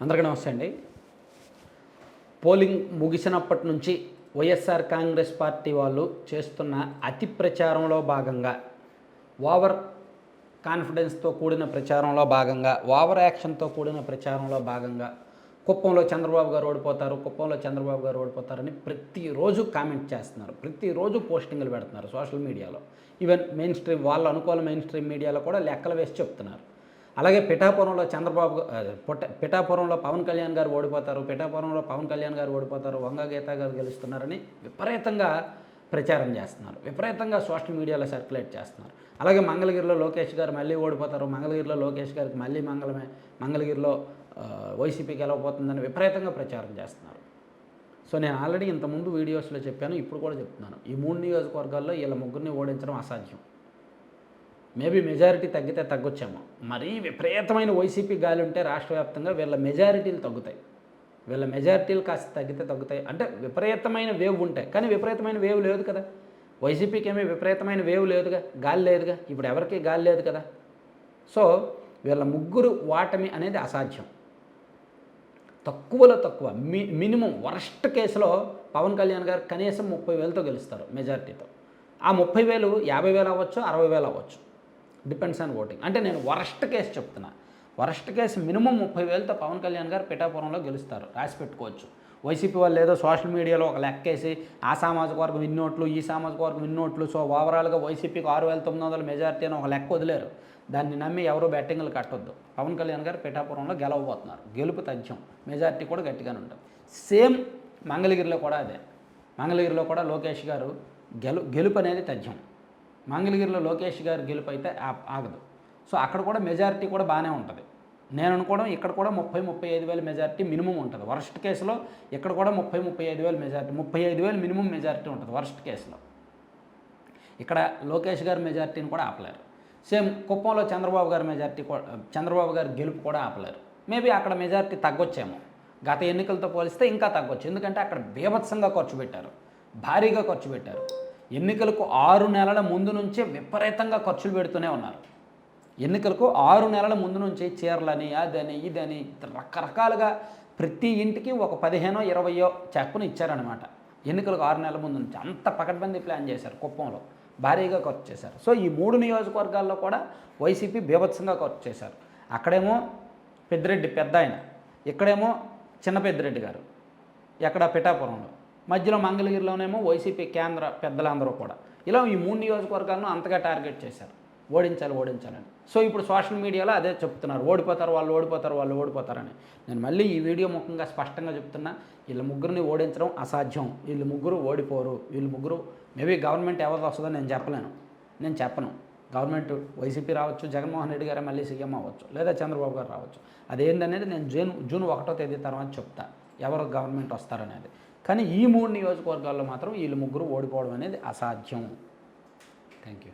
అందరికీ నమస్తే అండి. పోలింగ్ ముగిసినప్పటి నుంచి వైఎస్ఆర్ కాంగ్రెస్ పార్టీ వాళ్ళు చేస్తున్న అతి ప్రచారంలో భాగంగా ఓవర్ కాన్ఫిడెన్స్తో కూడిన ప్రచారంలో భాగంగా ఓవర్ యాక్షన్తో కూడిన ప్రచారంలో భాగంగా కుప్పంలో చంద్రబాబు గారు ఓడిపోతారు కుప్పంలో చంద్రబాబు గారు ఓడిపోతారని ప్రతిరోజు కామెంట్ చేస్తున్నారు. ప్రతిరోజు పోస్టింగ్లు పెడుతున్నారు సోషల్ మీడియాలో. ఈవెన్ మెయిన్ స్ట్రీమ్ వాళ్ళ అనుకూల మెయిన్ స్ట్రీమ్ మీడియాలో కూడా లెక్కలు వేసి చెప్తున్నారు. అలాగే పిఠాపురంలో చంద్రబాబు పుట్ట పిఠాపురంలో పవన్ కళ్యాణ్ గారు ఓడిపోతారు పిఠాపురంలో పవన్ కళ్యాణ్ గారు ఓడిపోతారు వంగ గీత గారు గెలుస్తున్నారని విపరీతంగా ప్రచారం చేస్తున్నారు. విపరీతంగా సోషల్ మీడియాలో సర్క్యులేట్ చేస్తున్నారు. అలాగే మంగళగిరిలో లోకేష్ గారు మళ్ళీ ఓడిపోతారు మంగళగిరిలో లోకేష్ గారికి మళ్ళీ మంగళమే మంగళగిరిలో వైసీపీకి వెళ్ళబోతుందని విపరీతంగా ప్రచారం చేస్తున్నారు. సో నేను ఆల్రెడీ ఇంతకుముందు వీడియోస్లో చెప్పాను ఇప్పుడు కూడా చెప్తున్నాను. ఈ మూడు నియోజకవర్గాల్లో వీళ్ళ ముగ్గురిని ఓడించడం అసాధ్యం. మేబీ మెజారిటీ తగ్గితే తగ్గొచ్చేమో. మరీ విపరీతమైన వైసీపీ గాలి ఉంటే రాష్ట్ర వ్యాప్తంగా వీళ్ళ మెజారిటీలు తగ్గుతాయి. వీళ్ళ మెజారిటీలు కాస్త తగ్గితే తగ్గుతాయి. అంటే విపరీతమైన వేవ్ ఉంటాయి. కానీ విపరీతమైన వేవ్ లేదు కదా. వైసీపీకి ఏమీ విపరీతమైన వేవ్ లేదుగా. గాలి లేదుగా. ఇప్పుడు ఎవరికి గాలి లేదు కదా. సో వీళ్ళ ముగ్గురు వాటమి అనేది అసాధ్యం. తక్కువలో తక్కువ. మి మినిమం వరస్ట్ కేసులో పవన్ కళ్యాణ్ గారు కనీసం ముప్పై వేలతో గెలుస్తారు మెజారిటీతో. ఆ ముప్పై వేలు యాభై వేలు అవ్వచ్చు అరవై వేలు అవ్వచ్చు. Depends on voting. అంటే నేను వరస్ట్ కేసు చెప్తున్నా. వరస్ట్ కేసు మినిమం ముప్పై వేలతో పవన్ కళ్యాణ్ గారు పిఠాపురంలో గెలుస్తారు. రాసి పెట్టుకోవచ్చు. వైసీపీ వాళ్ళు ఏదో సోషల్ మీడియాలో ఒక లెక్కేసి ఆ సామాజిక వర్గం ఇన్నోట్లు ఈ సామాజిక వర్గం ఇన్నోట్లు సో ఓవరాల్గా వైసీపీకి ఆరు వేల తొమ్మిది వందల మెజార్టీ అని ఒక లెక్క వదిలేరు. దాన్ని నమ్మి ఎవరు బెట్టింగ్లు కట్టొద్దు. పవన్ కళ్యాణ్ గారు పిఠాపురంలో గెలవబోతున్నారు. గెలుపు తథ్యం. మెజారిటీ కూడా గట్టిగానే ఉంటుంది. సేమ్ మంగళగిరిలో కూడా అదే. మంగళగిరిలో కూడా లోకేష్ గారు గెలు గెలుపు అనేది తథ్యం. మంగళగిరిలో లోకేష్ గారు గెలుపు అయితే ఆగదు. సో అక్కడ కూడా మెజారిటీ కూడా బాగానే ఉంటుంది. నేను అనుకోవడం ఇక్కడ కూడా ముప్పై ముప్పై ఐదు వేల మెజారిటీ మినిమం ఉంటుంది. వరస్ట్ కేసులో ఇక్కడ కూడా ముప్పై ముప్పై ఐదు వేల మెజారిటీ ముప్పై ఐదు వేలు మినిమం మెజారిటీ ఉంటుంది వరస్ట్ కేసులో. ఇక్కడ లోకేష్ గారి మెజారిటీని కూడా ఆపలేరు. సేమ్ కుప్పంలో చంద్రబాబు గారి మెజారిటీ కూడా చంద్రబాబు గారి గెలుపు కూడా ఆపలేరు. మేబీ అక్కడ మెజారిటీ తగ్గొచ్చేమో. గత ఎన్నికలతో పోలిస్తే ఇంకా తగ్గొచ్చు. ఎందుకంటే అక్కడ బీభత్సంగా ఖర్చు పెట్టారు. భారీగా ఖర్చు పెట్టారు. ఎన్నికలకు ఆరు నెలల ముందు నుంచే విపరీతంగా ఖర్చులు పెడుతూనే ఉన్నారు. ఎన్నికలకు ఆరు నెలల ముందు నుంచి చీరలని అదని ఇదని రకరకాలుగా ప్రతి ఇంటికి ఒక పదిహేనో ఇరవయో చెప్పును ఇచ్చారనమాట ఎన్నికలకు ఆరు నెలల ముందు నుంచి అంత పకడ్బందీ ప్లాన్ చేశారు కుప్పంలో. భారీగా ఖర్చు చేశారు. సో ఈ మూడు నియోజకవర్గాల్లో కూడా వైసీపీ బీభత్సంగా ఖర్చు చేశారు. అక్కడేమో పెద్దిరెడ్డి పెద్ద ఆయన ఇక్కడేమో చిన్న పెద్దిరెడ్డి గారు ఎక్కడ పిఠాపురంలో. మధ్యలో మంగళగిరిలోనేమో వైసీపీ కేంద్ర పెద్దలందరూ కూడా. ఇలా ఈ మూడు నియోజకవర్గాలను అంతగా టార్గెట్ చేశారు. ఓడించాలి ఓడించాలని. సో ఇప్పుడు సోషల్ మీడియాలో అదే చెప్తున్నారు. ఓడిపోతారు వాళ్ళు ఓడిపోతారు వాళ్ళు ఓడిపోతారని. నేను మళ్ళీ ఈ వీడియో ముఖంగా స్పష్టంగా చెప్తున్నా. వీళ్ళ ముగ్గురిని ఓడించడం అసాధ్యం. వీళ్ళు ముగ్గురు ఓడిపోరు. వీళ్ళు ముగ్గురు మేబీ గవర్నమెంట్ ఎవరు వస్తుందో నేను చెప్పలేను. నేను చెప్పను. గవర్నమెంట్ వైసీపీ రావచ్చు జగన్మోహన్ రెడ్డి గారే మళ్ళీ సీఎం అవ్వచ్చు లేదా చంద్రబాబు గారు రావచ్చు. అదేంటనేది నేను జూన్ జూన్ ఒకటో తేదీ తర్వాత చెప్తా. ఎవరు గవర్నమెంట్ వస్తారనేది. కానీ ఈ మూడు నియోజకవర్గాల్లో మాత్రం వీళ్ళు ముగ్గురు ఓడిపోవడం అనేది అసాధ్యం. Thank you